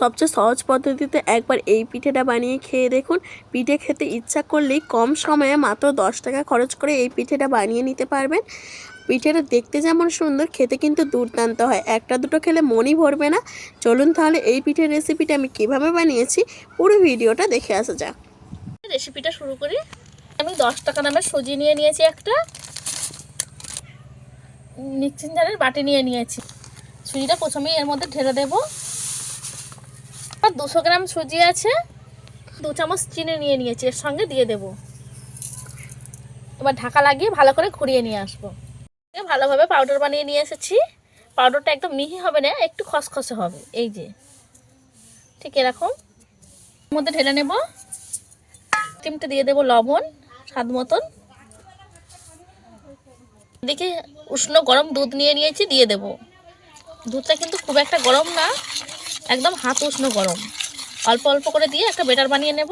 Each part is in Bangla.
সবচেয়ে সহজ পদ্ধতিতে একবার এই পিঠেটা বানিয়ে খেয়ে দেখুন। পিঠে খেতে ইচ্ছা করলেই কম সময়ে মাত্র দশ টাকা খরচ করে এই পিঠেটা বানিয়ে নিতে পারবেন। পিঠেটা দেখতে যেমন সুন্দর, খেতে কিন্তু দুর্দান্ত হয়। একটা দুটো খেলে মনই ভরবে না। চলুন তাহলে এই পিঠের রেসিপিটা আমি কীভাবে বানিয়েছি, পুরো ভিডিওটা দেখে আসা যাক। রেসিপিটা শুরু করি। আমি দশ টাকা দামের সুজি নিয়ে নিয়েছি একটা। মিক্সিং বাটি নিয়ে নিয়েছি। সুজিটা প্রথমেই এর মধ্যে ঢেলে দেব। আর দুশো গ্রাম সুজি আছে, দু চামচ চিনি নিয়ে নিয়েছি, এর সঙ্গে দিয়ে দেব। এবার ঢাকা লাগিয়ে ভালো করে ঘুরিয়ে নিয়ে আসব। ভালোভাবে পাউডার বানিয়ে নিয়ে এসেছি। পাউডারটা একদম মিহি হবে না, একটু খসখসে হবে, এই যে। ঠিক এরকম। এর মধ্যে ঢেলে নেব। চিমটে দিয়ে দেব লবণ, স্বাদ মতন। এদিকে উষ্ণ গরম দুধ নিয়ে নিয়েছি, দিয়ে দেব। দুধটা কিন্তু খুব একটা গরম না। একদম হাত উষ্ণ গরম। অল্প অল্প করে দিয়ে একটা বেটার বানিয়ে নেব।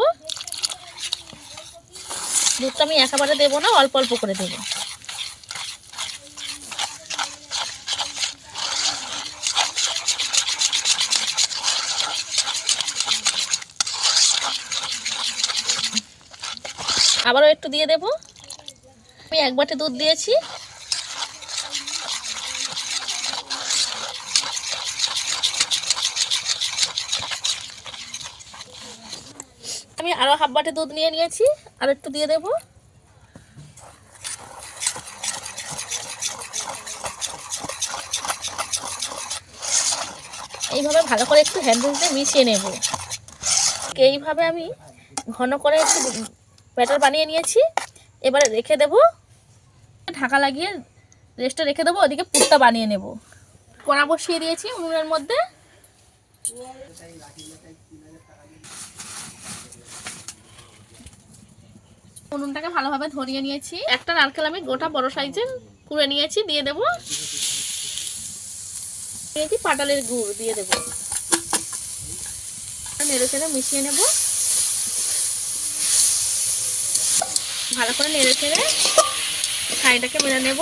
দুধটা আমি একেবারে দেবো না, অল্প অল্প করে দেবো। আবারও একটু দিয়ে দেব। আমি এক বাটি দুধ দিয়েছি। আমি আরও হাফ বাটি দুধ নিয়ে নিয়েছি, আর একটু দিয়ে দেব। এইভাবে ভালো করে একটু হ্যান্ডেল দিয়ে মিশিয়ে নেব। এইভাবে আমি ঘন করে একটু ব্যাটার বানিয়ে নিয়েছি। এবারে রেখে দেব। ঢাকা লাগিয়ে রেস্টটা রেখে দেবো, ওদিকে পুরটা বানিয়ে নেব। কড়া বসিয়ে দিয়েছি উনুনের মধ্যে। উনুনটাকে ভালোভাবে ধরিয়ে নিয়েছি। একটা নারকেল আমি গোটা বড় সাইজের কুড়ে নিয়েছি, দিয়ে দেব। নিয়েছি পাটালের গুড়, দিয়ে দেব। নেড়ে চেড়ে মিশিয়ে নেব। ভালো করে নেড়ে চেড়ে ছাইটাকে মেরে নেব।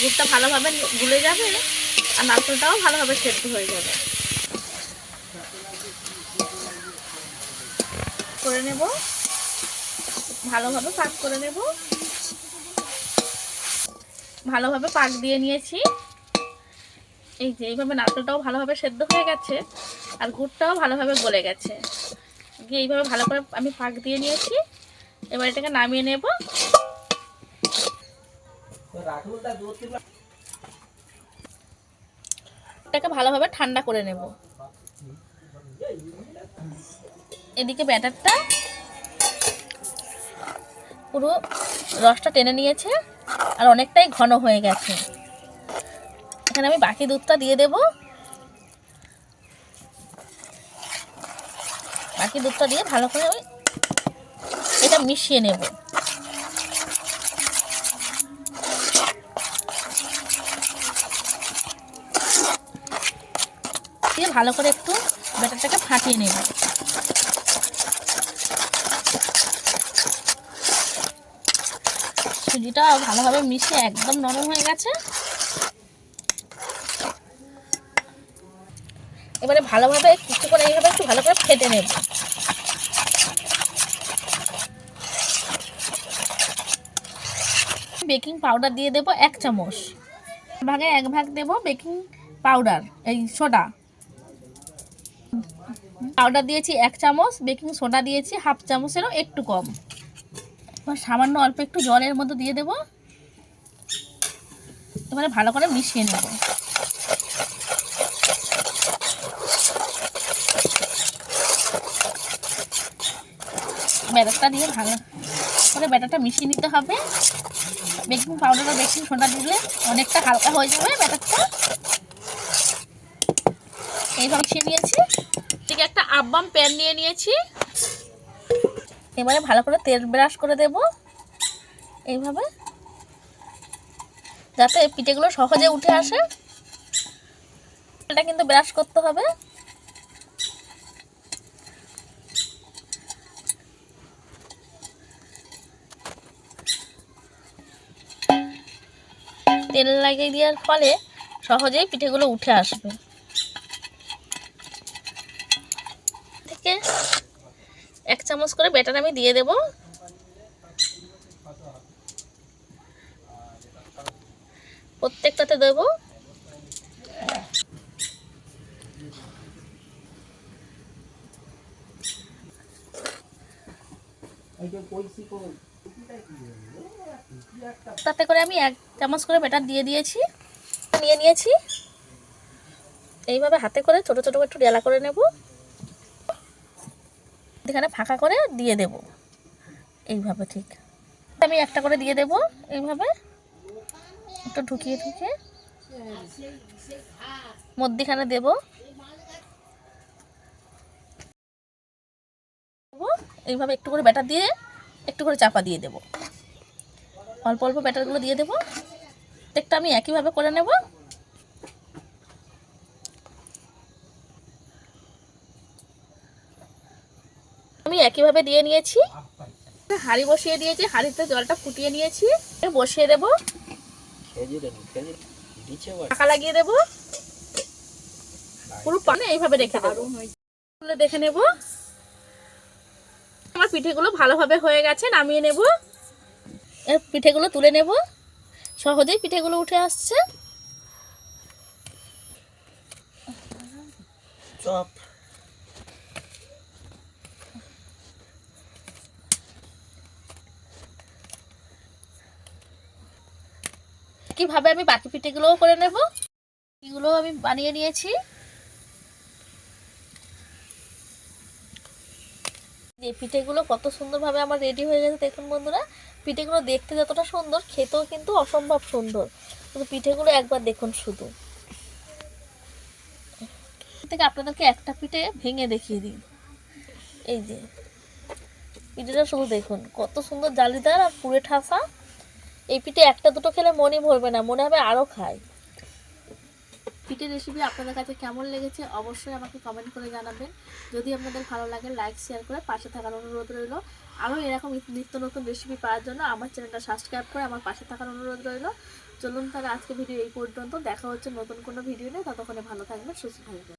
গুড়টা ভালোভাবে গুলে যাবে আর নারকেলটাও ভালোভাবে সেদ্ধ হয়ে যাবে। করে নেব। ভালোভাবে পাক করে নেব। ভালোভাবে পাক দিয়ে নিয়েছি। এই যে এইভাবে নারকেলটাও ভালোভাবে সেদ্ধ হয়ে গেছে আর গুড়টাও ভালোভাবে গলে গেছে। গিয়ে এইভাবে ভালো করে আমি পাক দিয়ে নিয়েছি। এবার এটাকে নামিয়ে নেব। এটাকে ভালোভাবে ঠান্ডা করে নেব। এদিকে ব্যাটারটা পুরো রসটা টেনে নিয়েছে আর অনেকটাই ঘন হয়ে গেছে। এখানে আমি বাকি দুধটা দিয়ে দেব। বাকি দুধটা দিয়ে ভালো করে আমি এটা মিশিয়ে নেব। দিয়ে ভালো করে একটু ব্যাটারটাকে ফাটিয়ে নেব। সুজিটা ভালোভাবে মিশিয়ে একদম নরম হয়ে গেছে। এবারে ভালোভাবে কিছু করে এইভাবে একটু ভালো করে ফেটে নেব। বেকিং পাউডার দিয়ে দেব এক চামচ। ভাগে এক ভাগ দেব বেকিং পাউডার, এই সোডা। পাউডার দিয়েছি এক চামচ, বেকিং সোডা দিয়েছি হাফ চামচেরও একটু কম। এবার সামান্য অল্প একটু জলের মধ্যে দিয়ে দেবো। এবারে ভালো করে মিশিয়ে নেব। ব্যাটারটা দিয়ে ভালো করে ব্যাটারটা মিশিয়ে নিতে হবে। বেকিং পাউডার আর বেকিং সোডা দিলে অনেকটা হালকা হয়ে যাবে ব্যাটারটা। এইভাবে মিশিয়ে নিয়েছি। ঠিক একটা আব্বাম প্যান নিয়ে নিয়েছি। এবারে ভালো করে তেল ব্রাশ করে দেব। এইভাবে। যাতে পিঠেগুলো সহজে উঠে আসে। এটা কিন্তু ব্রাশ করতে হবে। তেল লাগিয়ে দেওয়ার ফলে সহজেই পিঠেগুলো উঠে আসবে। থেকে চামচ করে ব্যাটার আমি দিয়ে দেব। প্রত্যেকটাতে দেবো। তাতে করে আমি এক চামচ করে ব্যাটার দিয়ে দিয়েছি, নিয়ে নিয়েছি। এইভাবে হাতে করে ছোট ছোট একটু ডেলা করে নেব। এখানে ফাঁকা করে দিয়ে দেব। এইভাবে ঠিক। আমি একটা করে দিয়ে দেব এইভাবে। একটু ঢুকিয়ে ঢুকিয়ে মধ্যিখানে দেব। এইভাবে একটু করে ব্যাটার দিয়ে একটু করে চাপা দিয়ে দেব। অল্প অল্প ব্যাটারগুলো দিয়ে দেবো। প্রত্যেকটা আমি একইভাবে করে নেব। আমি একইভাবে দিয়ে নিয়েছি। হাঁড়ি বসিয়ে দিয়েছি, হাঁড়িতে জলটা ফুটিয়ে নিয়েছি। বসিয়ে দেব। ঢাকা লাগিয়ে দেব। পুরো পানে এইভাবে রেখে দেবো। দেখে নেব। আমার পিঠেগুলো ভালোভাবে হয়ে গেছে, নামিয়ে নেব। এর পিঠেগুলো তুলে নেব। সহজেই পিঠেগুলো উঠে আসছে। চপ। কীভাবে আমি বাকি পিঠেগুলোও করে নেব? এগুলো আমি বানিয়ে নিয়েছি। যে পিঠেগুলো কত সুন্দরভাবে আমার রেডি হয়ে গেছে, দেখুন বন্ধুরা। পিঠেগুলো দেখতে যতটা সুন্দর, খেতেও কিন্তু অসম্ভব সুন্দর। কিন্তু পিঠেগুলো একবার দেখুন শুধু। থেকে আপনাদেরকে একটা পিঠে ভেঙে দেখিয়ে দিই। এই যে, পিঠেটা শুধু দেখুন, কত সুন্দর জালিদার আর পুরে ঠাসা। এই পিঠে একটা দুটো খেলে মনই ভরবে না, মনে হবে আরও খাই পিঠের রেসিপি আপনাদের কাছে কেমন লেগেছে অবশ্যই আমাকে কমেন্ট করে জানাবেন। যদি আপনাদের ভালো লাগে লাইক শেয়ার করে পাশে থাকার অনুরোধ রইল। আরও এরকম নিত্য নতুন রেসিপি পাওয়ার জন্য আমার চ্যানেলটা সাবস্ক্রাইব করে আমার পাশে থাকার অনুরোধ রইল। চলুন তাহলে আজকে ভিডিও এই পর্যন্ত। দেখা হচ্ছে নতুন কোনো ভিডিও নিয়ে। ততক্ষণে ভালো থাকবেন, সুস্থ থাকবেন।